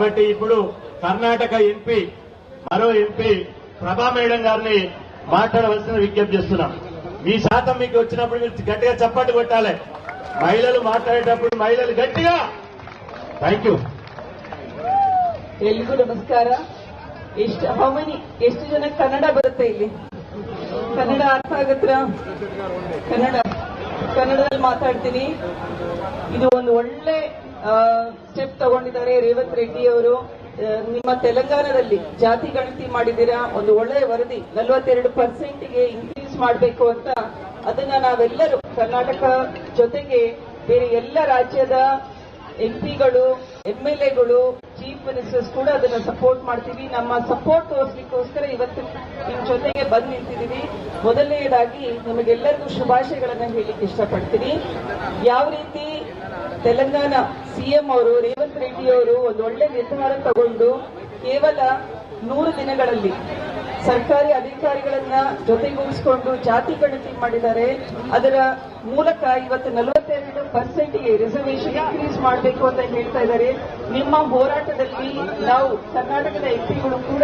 కాబట్టి ఇప్పుడు కర్ణాటక ఎంపీ మరో ఎంపీ ప్రభా మేడం గారిని మాట్లాడవలసిన విజ్ఞప్తి చేస్తున్నాం మీ శాతం మీకు వచ్చినప్పుడు మీరు గట్టిగా చప్పట్లు కొట్టాలి మహిళలు మాట్లాడేటప్పుడు మహిళలు గట్టిగా థ్యాంక్ ಯು ಎಲ್ರಿಗೂ ನಮಸ್ಕಾರ ಎಷ್ಟು ಹೌ ಮೆನಿ ಎಷ್ಟು ಜನ ಕನ್ನಡ ಬರುತ್ತೆ ಇಲ್ಲಿ ಕನ್ನಡ ಅರ್ಥ ಆಗತ್ರ ಕನ್ನಡ ಕನ್ನಡದಲ್ಲಿ ಮಾತಾಡ್ತೀನಿ ಇದು ಒಂದು ಒಳ್ಳೆ ಸ್ಟೆಪ್ ತಗೊಂಡಿದ್ದಾರೆ ರೇವಂತ್ ರೆಡ್ಡಿ ಅವರು. ನಿಮ್ಮ ತೆಲಂಗಾಣದಲ್ಲಿ ಜಾತಿ ಗಣತಿ ಮಾಡಿದಿರಾ ಒಂದು ಒಳ್ಳೆಯ ವರದಿ, ನಲವತ್ತೆರಡು ಪರ್ಸೆಂಟ್ಗೆ ಇನ್ಕ್ರೀಸ್ ಮಾಡಬೇಕು ಅಂತ. ಅದನ್ನ ನಾವೆಲ್ಲರೂ ಕರ್ನಾಟಕ ಜೊತೆಗೆ ಬೇರೆ ಎಲ್ಲ ರಾಜ್ಯದ ಎಂಪಿಗಳು ಎಂಎಲ್ಎಗಳು ಎಗಳು ಚೀಫ್ ಮಿನಿಸ್ಟರ್ಸ್ ಕೂಡ ಅದನ್ನ ಸಪೋರ್ಟ್ ಮಾಡ್ತೀವಿ. ನಮ್ಮ ಸಪೋರ್ಟ್ ತೋರಿಸ್ಲಿಕ್ಕೋಸ್ಕರ ಇವತ್ತು ನಿಮ್ಮ ಜೊತೆಗೆ ಬಂದು ನಿಂತಿದ್ದೀವಿ ಮೊದಲನೆಯದಾಗಿ ನಿಮಗೆಲ್ಲರಿಗೂ ಶುಭಾಶಯಗಳನ್ನು ಹೇಳಿಕ್ಕೆ ಇಷ್ಟಪಡ್ತೀನಿ. ಯಾವ ರೀತಿ ತೆಲಂಗಾಣ ಸಿಎಂ ಅವರು, ರೇವಂತ್ ರೆಡ್ಡಿ ಅವರು ಒಂದು ಒಳ್ಳೆ ನಿರ್ಧಾರ ತಗೊಂಡು ಕೇವಲ ನೂರು ದಿನಗಳಲ್ಲಿ ಸರ್ಕಾರಿ ಅಧಿಕಾರಿಗಳನ್ನ ಜೊತೆಗೂಡಿಸಿಕೊಂಡು ಜಾತಿ ಗಣತಿ ಮಾಡಿದ್ದಾರೆ. ಅದರ ಮೂಲಕ ಇವತ್ತು ನಲವತ್ತೆರಡು ಪರ್ಸೆಂಟ್ಗೆ ರಿಸರ್ವೇಶನ್ ಇನ್ಕ್ರೀಸ್ ಮಾಡಬೇಕು ಅಂತ ಹೇಳ್ತಾ ಇದ್ದಾರೆ. ನಿಮ್ಮ ಹೋರಾಟದಲ್ಲಿ ನಾವು ಕರ್ನಾಟಕದ ಎಂಪಿಗಳು ಕೂಡ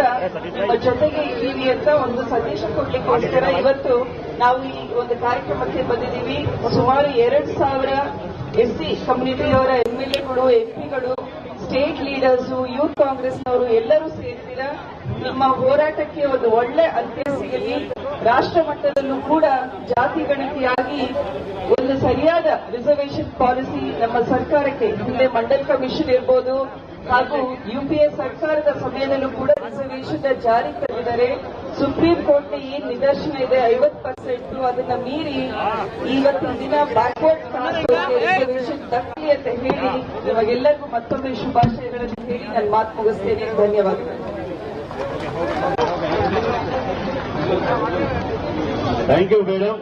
ಜೊತೆಗೆ ಇದ್ದೀವಿ ಅಂತ ಒಂದು ಸಂದೇಶ ಕೊಡ್ಲಿಕ್ಕೋಸ್ಕರ ಇವತ್ತು ನಾವು ಈ ಒಂದು ಕಾರ್ಯಕ್ರಮಕ್ಕೆ ಬಂದಿದ್ದೀವಿ. ಸುಮಾರು ಎರಡು ಸಾವಿರ ಎಸ್ಸಿ ಕಮ್ಯುನಿಟಿಯವರ ಎಂ ಎಲ್ ಎಗಳು ಎಂಪಿಗಳು ಸ್ಟೇಟ್ ಲೀಡರ್ಸ್ ಯೂತ್ ಕಾಂಗ್ರೆಸ್ನವರು ಎಲ್ಲರೂ ಸೇರಿದಿರ ನಿಮ್ಮ ಹೋರಾಟಕ್ಕೆ ಒಂದು ಒಳ್ಳೆ ಅಂತ್ಯ ಸಿಗಲಿ ರಾಷ್ಟ್ರ ಮಟ್ಟದಲ್ಲೂ ಕೂಡ ಜಾತಿ ಗಣತಿಯಾಗಿ ಒಂದು ಸರಿಯಾದ ರಿಸರ್ವೇಶನ್ ಪಾಲಿಸಿ ನಮ್ಮ ಸರ್ಕಾರಕ್ಕೆ ಹಿಂದೆ ಮಂಡಲ್ ಕಮಿಷನ್ ಇರ್ಬೋದು ಹಾಗೂ ಯುಪಿಎ ಸರ್ಕಾರದ ಸಮಯದಲ್ಲೂ ಕೂಡ ರಿಸರ್ವೇಶನ್ ಜಾರಿ ತಂದಿದ್ದಾರೆ ಸುಪ್ರೀಂ ಕೋರ್ಟ್ ಏನ್ ನಿದರ್ಶನ ಇದೆ, ಐವತ್ತು ಪರ್ಸೆಂಟ್ ಅದನ್ನ ಮೀರಿ ಇವತ್ತಿನ ದಿನ ಬ್ಯಾಕ್ವರ್ಡ್ ದಕ್ಕಲಿ ಅಂತ ಹೇಳಿ ನಿಮಗೆಲ್ಲರಿಗೂ ಮತ್ತೊಮ್ಮೆ ಶುಭಾಶಯಗಳನ್ನು ಹೇಳಿ ನಾನು ಮಾತು ಮುಗಿಸ್ತೇನೆ. ಧನ್ಯವಾದಗಳು. Thank you madam